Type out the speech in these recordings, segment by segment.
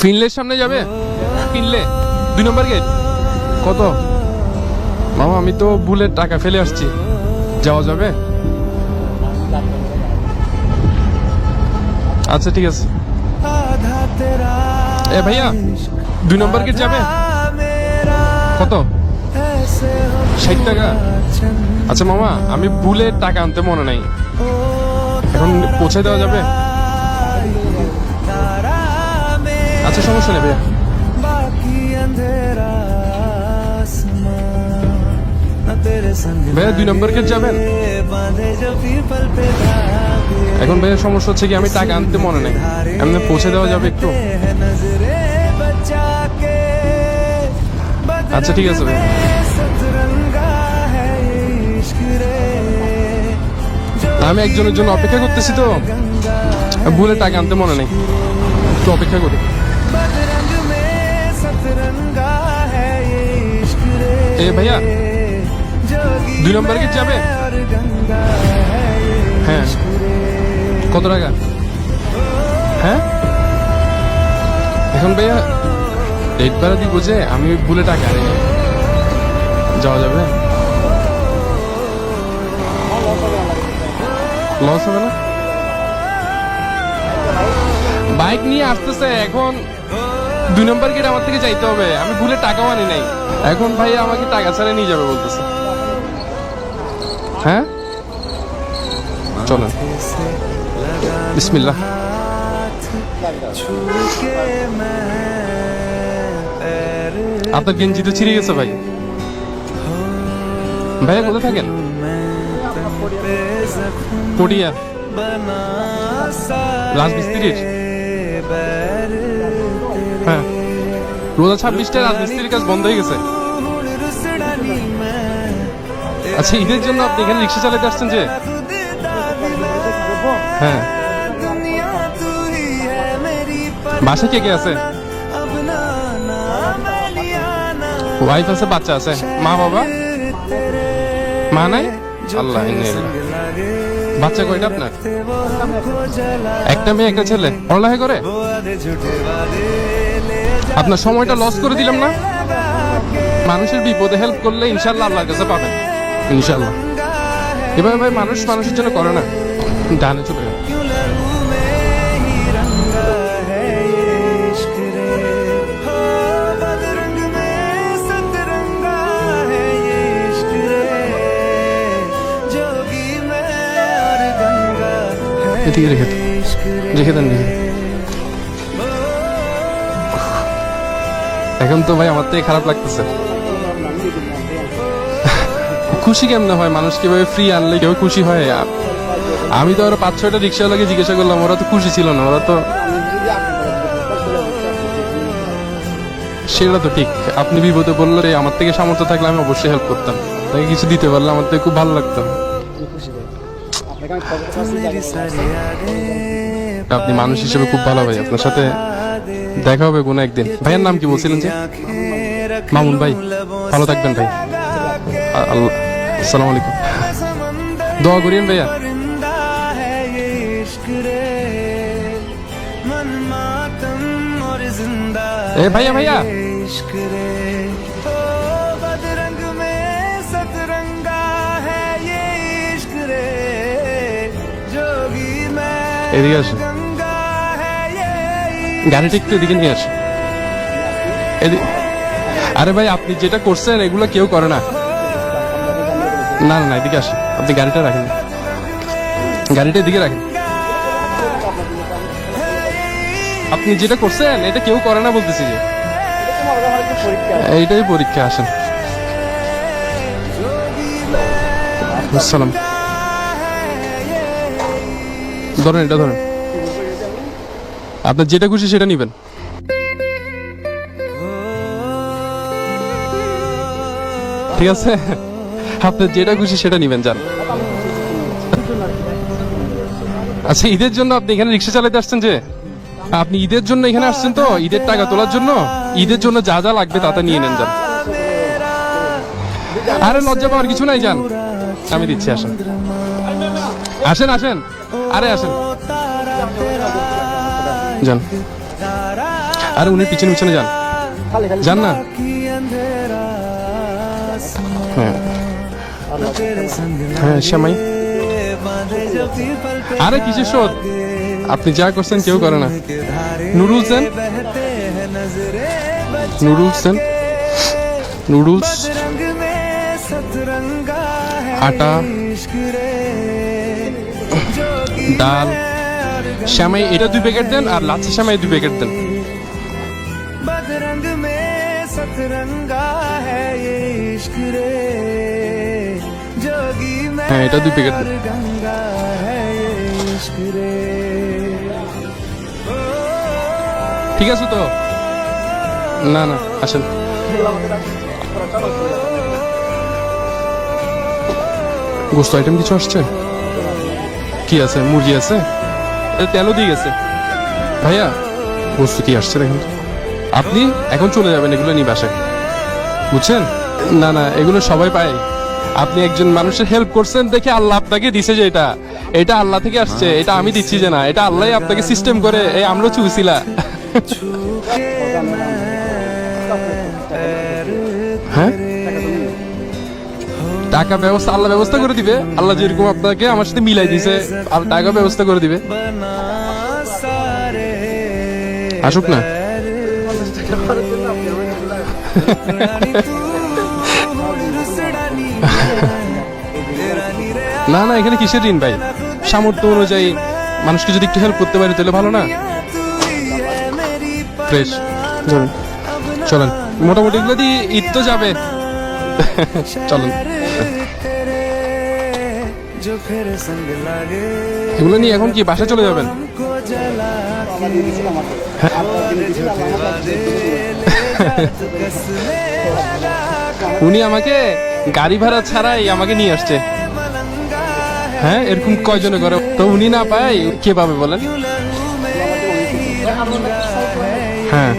ফিনলের সামনে যাবে? ফিনলে। দুই নম্বর গেট। কত? মামা, আমি তো ভুলে টাকা ফেলে আসছি। যাওয়া যাবে? আচ্ছা ঠিক আছে। এ ভাইয়া, দুই নম্বর গেট যাবে? কত? ষাট টাকা। আচ্ছা মামা, আমি ভুলে টাকা আনতে মনে নাই। এখন পৌঁছে দেওয়া যাবে? আচ্ছা সমস্যা নেই ভাইয়া। ভাইয়া দুই নম্বর গেট যাবেন? এখন ভাইয়া সমস্যা হচ্ছে কি আমি টাকা আনতে মনে নেই। এমনি পৌঁছে দেওয়া যাবে একটু। আচ্ছা ঠিক আছে ভাইয়া। আমি একজনের জন্য অপেক্ষা করতেছি তো। ভুলে টাকা আনতে মনে নেই। একটু অপেক্ষা করি। এ ভাইয়া, দুই নম্বর গেট যাবে? হ্যাঁ। কত টাকা? হ্যাঁ? এখন ভাইয়া রেট ভাড়া দিব যে, আমি ভুলে টাকা আনি যাওয়া যাবে? লস হবে না? বাইক নিয়ে আসতেছে, এখন দুই নম্বর গেট আমার থেকে যাইতে হবে। আমি ভুলে টাকাও আনি নাই। এখন ভাই আমাকে টাকা ছাড়া নিয়ে যাবে বলতেছে। হ্যাঁ? চলেন। বিসমিল্লাহ। আপনার গেঞ্জি তো ছিঁড়ে গেছে ভাই। ভাইয়া, কোথায় থাকেন? পটিয়া। রাজমিস্ত্রির হ্যাঁ। রোজা ছাব্বিশটা রাজমিস্ত্রির কাজ বন্ধ হয়ে গেছে। আচ্ছা ঈদের জন্য আপনি এখানে রিক্সা চালাতে আসছেন যে? হ্যাঁ। বাসা কে কে আছে? ওয়াইফ আছে, বাচ্চা আছে। মা, বাবা? মা নাই? আল্লাহ বাচ্চা কয়টা আপনার? একটা মেয়ে, একটা ছেলে। পড়ালেখা করে? আপনার সময়টা লস করে দিলাম না? মানুষের বিপদে হেল্প করলে ইনশাল্লাহ আল্লাহর কাছে পাবেন। ইনশাল্লাহ এভাবে ভাই মানুষ মানুষের জন্য করে না। ডানে চলে গেল। এদিকে রেখে দেন রেখে দেন। এখন তো ভাই আমার থেকে খারাপ লাগতেছে। খুশি কেমনে হয়? মানুষ কীভাবে ফ্রি আনলে কেউ খুশি হয়? আমি তো আরও পাঁচ ছয়টা রিক্সাওয়ালাকে জিজ্ঞাসা করলাম, ওরা তো খুশি ছিল না, ওরা তো সেটা তো ঠিক। আপনি বিপদে বললে আমার থেকে সামর্থ্য থাকলে আমি অবশ্যই হেল্প করতাম। তাকে কিছু দিতে পারলে আমার থেকে খুব ভালো লাগতো। আপনি মানুষ হিসেবে খুব ভালো ভাই, আপনার সাথে দেখা হবে কোনো একদিন। ভাইয়ের নাম কি বলছিলেন যে? মামুন ভাই, ভালো থাকবেন ভাই। আল্লাহ আসসালামু আলাইকুম। দোয়া করিয়েন ভাইয়া। এ ভাইয়া ভাইয়া। এদিকে আসুন গাড়িটা একটু এদিকে নিয়ে আসো আরে ভাই, আপনি যেটা করছেন, এগুলো কেউ করে না। না না এদিকে আসেন। আপনি গাড়িটা রাখেন। গাড়িটা এদিকে রাখেন। আপনি যেটা করছেন, এটা কেউ করে না বলতেছি যে। এইটাই পরীক্ষা, আসেন। ধরেন, এটা ধরেন। আপনার যেটা খুশি সেটা নিবেন। ঠিক আছে? আপনার যেটা খুশি সেটা নিবেন, যান। আচ্ছা ঈদের জন্য আপনি এখানে রিক্সা চালাতে আসছেন যে? আপনি ঈদের জন্য এখানে আসছেন তো? ঈদের টাকা তোলার জন্য? ঈদের জন্য যা যা লাগবে তা তা নিয়ে নেন, যান। আরে, লজ্জা পাওয়ার কিছু নাই, যান। আমি দিচ্ছি, আসেন। আসেন আসেন। আরে, আসেন। যান। আরে উনি পিছনে পিছনে যান। যান না। হ্যাঁ।, হ্যাঁ শ্যামাই। আরে কিছু শোধ? আপনি যা করছেন কেউ করে না। নুডলস দেন নুডলস দেন নুডলস আটা ডাল। শ্যামাই এটা দুই প্যাকেট দেন আর লাচ্ছা শ্যামাই দুই প্যাকেট দেন। হ্যাঁ এটা দুই প্যাকেট দেন ঠিক আছে তো না না আসেন গোস্ত আইটেম কিছু আসছে কি আছে মুরগি আছে তেলও দিয়ে গেছে। ভাইয়া কি আসছে দেখুন তো। আপনি এখন চলে যাবেন, এগুলো নিয়ে বাসায়। বুঝছেন? না না, এগুলো সবাই পায়। আপনি একজন মানুষের হেল্প করছেন, দেখে আল্লাহ আপনাকে দিছে যে এটা। এটা আল্লাহ থেকে আসছে, এটা আমি দিচ্ছি যে না। এটা আল্লাহ আপনাকে সিস্টেম করে, এই আমরা চুছিলা হ্যাঁ? টাকা ব্যবস্থা আল্লাহ ব্যবস্থা করে দিবে। আল্লাহ যেরকম আপনাকে আমার সাথে মিলাই দিছে আর টাকা ব্যবস্থা করে দিবে। আসুক না। না না এখানে কিসের ঋণ ভাই? সামর্থ্য অনুযায়ী মানুষকে যদি একটু হেল্প করতে পারি তাহলে ভালো না? ফ্রেশ চলেন। মোটামুটি যদি ঈদ তো যাবে। চলেন। এগুলো নিয়ে এখন কি বাসায় চলে যাবেন? উনি আমাকে গাড়ি ভাড়া ছাড়াই আমাকে নিয়ে আসছে। হ্যাঁ এরকম কয়জনে করে? তো উনি না পায় কে পাবে বলেন? হ্যাঁ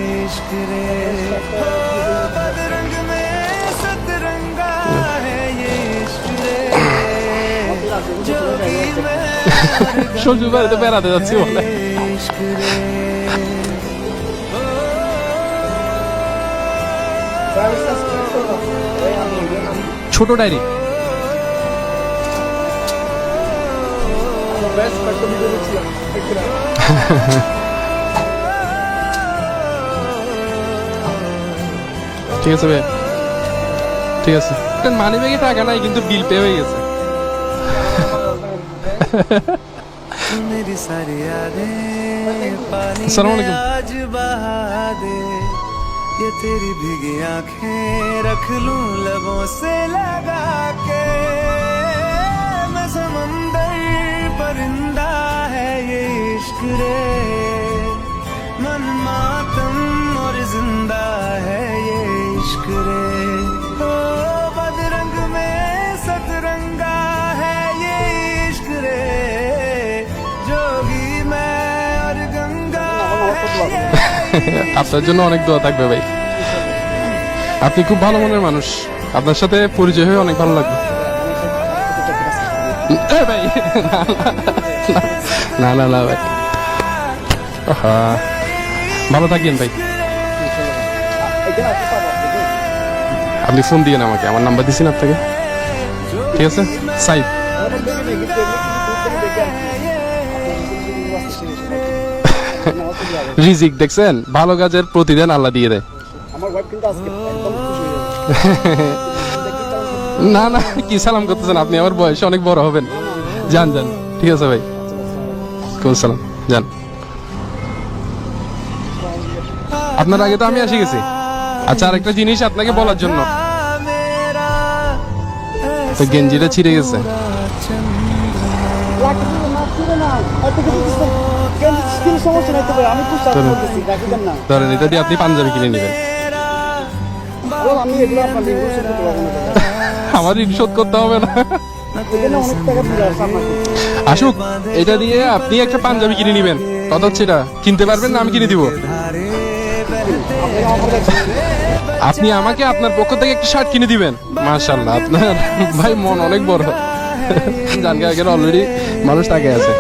শ্বশুর বাড়িতে বেড়াতে যাচ্ছি বলে ছোট ডায়েরি। ঠিক আছে ভাই। ঠিক আছে। মানি ব্যাগে টাকা নাই কিন্তু বিল পে হয়ে গেছে। मेरी सारी यादें आज बहा दे। ये तेरी भीगी आँखें रख लूँ लबों से लगा के। मैं समंदर परिंदा है ये इश्क रे। मन मातम আপনার জন্য অনেক দোয়া থাকবে ভাই। আপনি খুব ভালো মনের মানুষ। আপনার সাথে পরিচয় হয়ে অনেক ভালো লাগবে। না না না ভাই। ভালো থাকেন ভাই। আপনি ফোন দিয়েন আমাকে, আমার নাম্বার দিয়েছেন আপনাকে। ঠিক আছে? সাইদ রিজিক দেখছেন? ভালো কাজের প্রতিদিন আল্লাহ দিয়ে দেয়। আমার ওয়াইফ কিন্তু আজকে একদম খুশি যাবে না না কি সালাম করতেছেন আপনি? আমার বয়সে অনেক বড় হবেন। যান যান। ঠিক আছে ভাই। কোন সালাম। যান। আপনার আগে তো আমি আসি গেছি। আচ্ছা আরেকটা জিনিস আপনাকে বলার জন্য। তো গেঞ্জিটা ছিঁড়ে গেছে। সমস্যা নাই তো আমি তো চার্জ করতেছি রাখি না। ধরেন এটা দিয়ে আপনি পাঞ্জাবি কিনে নেবেন। বল আমি এগুলো আপনার লিঙ্ক করতে পারব না। আমার ঋণ শোধ করতে হবে না। আসুক এটা দিয়ে আপনি একটা পাঞ্জাবি কিনে নেবেন। কত হচ্ছে এটা কিনতে পারবেন না আমি কিনে দিব। আপনি আমাকে আপনার পক্ষ থেকে একটা শার্ট কিনে দিবেন। মাশাল্লাহ আপনার ভাই মন অনেক বড়। জানকে এখানে অলরেডি মানুষ তাকে আছে।